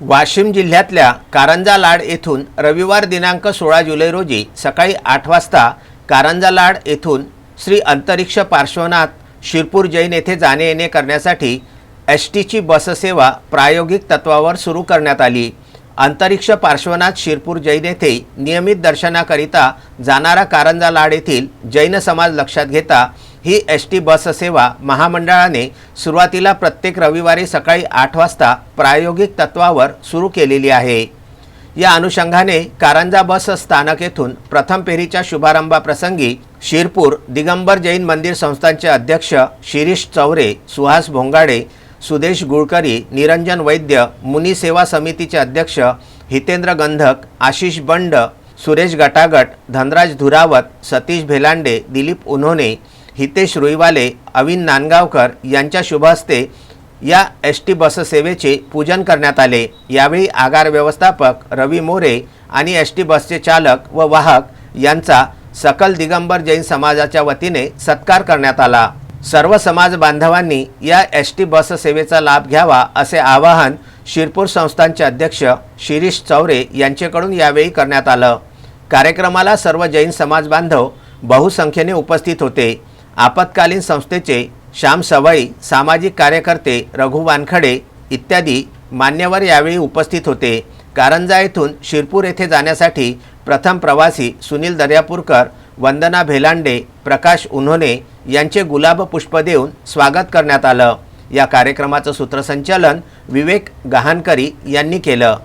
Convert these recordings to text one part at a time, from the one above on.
वाशिम जिल्ह्यातल्या कारंजा लाड येथून रविवार दिनांक सोळा जुलै रोजी सकाळी आठ वाजता कारंजा लाड येथून श्री अंतरिक्ष पार्श्वनाथ शिरपूर जैन येथे जाणे येणे करण्यासाठी एस टीची बससेवा प्रायोगिक तत्वावर सुरू करण्यात आली. अंतरिक्ष पार्श्वनाथ शिरपूर जैन येथे नियमित दर्शनाकरिता जाणारा कारंजा लाड येथील जैन समाज लक्षात घेता ही एस टी बससेवा महामंडळाने सुरुवातीला प्रत्येक रविवारी सकाळी आठ वाजता प्रायोगिक तत्वावर सुरू केलेली आहे. या अनुषंगाने कारंजा बस स्थानक येथून प्रथम फेरीच्या शुभारंभाप्रसंगी शिरपूर दिगंबर जैन मंदिर संस्थांचे अध्यक्ष शिरीष चौरे सुहास भोंगाडे सुदेश गुळकरी निरंजन वैद्य मुनी सेवा समितीचे अध्यक्ष हितेंद्र गंधक आशिष बंड सुरेश गटागट धनराज धुरावत सतीश भेलांडे दिलीप उन्होने हितेश रुईवाले अविन नांदगावकर यांच्या शुभहस्ते या एस टी बससेवेचे पूजन करण्यात आले. यावेळी आगार व्यवस्थापक रवी मोरे आणि एस टी बसचे चालक व वाहक यांचा सकल दिगंबर जैन समाजाच्या वतीने सत्कार करण्यात आला. सर्व समाज बांधवांनी या एस टी बससेवेचा लाभ घ्यावा असे आवाहन शिरपूर संस्थानचे अध्यक्ष शिरीष चौरे यांच्याकडून यावेळी करण्यात आलं. कार्यक्रमाला सर्व जैन समाज बांधव बहुसंख्येने उपस्थित होते. आपत्कालीन संस्थेचे श्याम सवाई सामाजिक कार्यकर्ते रघु वानखडे इत्यादी मान्यवर यावेळी उपस्थित होते. कारंजा येथून शिरपूर येथे जाण्यासाठी प्रथम प्रवासी सुनील दर्यापूरकर वंदना भेलांडे प्रकाश उन्होने यांचे गुलाब पुष्प देऊन स्वागत करण्यात आलं. या कार्यक्रमाचं सूत्रसंचालन विवेक गहाणकरी यांनी केलं.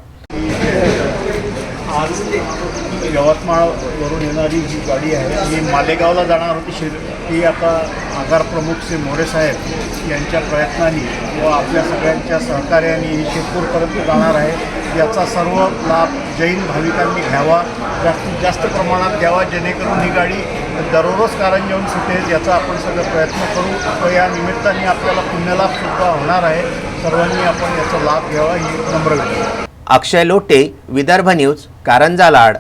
यवतमाळवरून येणारी जी गाडी आहे ही मालेगावला जाणार होती. शिर ती आता आगार प्रमुख श्री मोरे साहेब यांच्या प्रयत्नांनी व आपल्या सगळ्यांच्या सहकार्याने ही शिरपूरपर्यंत जाणार आहे. याचा सर्व लाभ जैन भाविकांनी घ्यावा जास्तीत जास्त प्रमाणात घ्यावा जेणेकरून ही गाडी दररोज कारंजावून सुटेल याचा आपण सगळं प्रयत्न करू. व या निमित्ताने आपल्याला पुण्यलाभसुद्धा होणार आहे. सर्वांनी आपण याचा लाभ घ्यावा ही नम्र विनंती. अक्षय लोटे विदर्भ न्यूज कारंजा लाड.